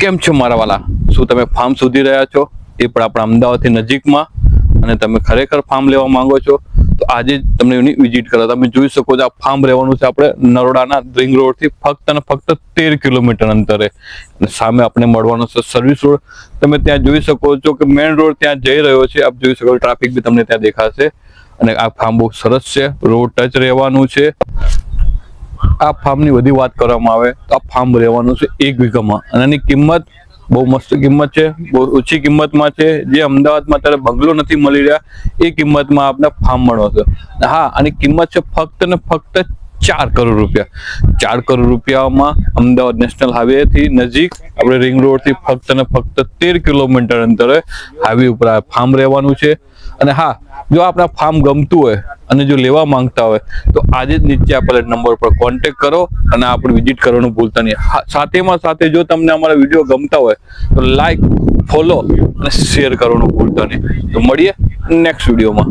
કેમ છો મારા વાલા? શું તમે ફાર્મ શોધી રહ્યા છો? એ પણ આપણા અમદાવાદથી નજીકમાં. અને તમે ખરેખર ફાર્મ લેવા માંગો છો? તો આજે તમને એની વિઝિટ કરો તમે જોઈ શકો છો આ ફાર્મ રહેવાનું છે આપણે નરોડાના રિંગ રોડથી ફક્ત અને ફક્ત તેર કિલોમીટર અંતરે. સામે આપણે મળવાનો છે સર્વિસ રોડ તમે ત્યાં જોઈ શકો છો કે મેઇન રોડ ત્યાં જઈ રહ્યો છે. આપ જોઈ શકો ટ્રાફિક બી તમને ત્યાં દેખાશે. અને આ ફાર્મ બહુ સરસ છે. રોડ ટચ રહેવાનું છે. આ ફાર્મની બધી વાત કરવામાં આવે તો આ ફાર્મ રહેવાનું છે એક વીઘામાં. અને એની કિંમત બહુ મસ્ત કિંમત છે, બહુ ઓછી કિંમતમાં છે. જે અમદાવાદમાં અત્યારે બંગલો નથી મળી રહ્યા, એ કિંમતમાં આપને ફાર્મ મળો છે. હા, આની કિંમત છે ફક્ત ને ફક્ત ચાર કરોડ રૂપિયા. ચાર કરોડ રૂપિયામાં અમદાવાદ નેશનલ હાઈવે થી નજીક આપણે રિંગ રોડથી ફક્ત ને ફક્ત તેર કિલોમીટર અંતરે હાઈવે ઉપર ફાર્મ રહેવાનું છે. અને હા, જો આપણા ફાર્મ ગમતું હોય અને જો લેવા માંગતા હોય તો આજે જ નીચે આપેલા નંબર પર કોન્ટેક્ટ કરો અને આપણે વિઝિટ કરવાનું ભૂલતા નહીં. સાથેમાં સાથે જો તમને અમારા વીડિયો ગમતા હોય તો લાઈક ફોલો અને શેર કરવાનું ભૂલતા નહીં. તો મળીએ નેક્સ્ટ વિડીયોમાં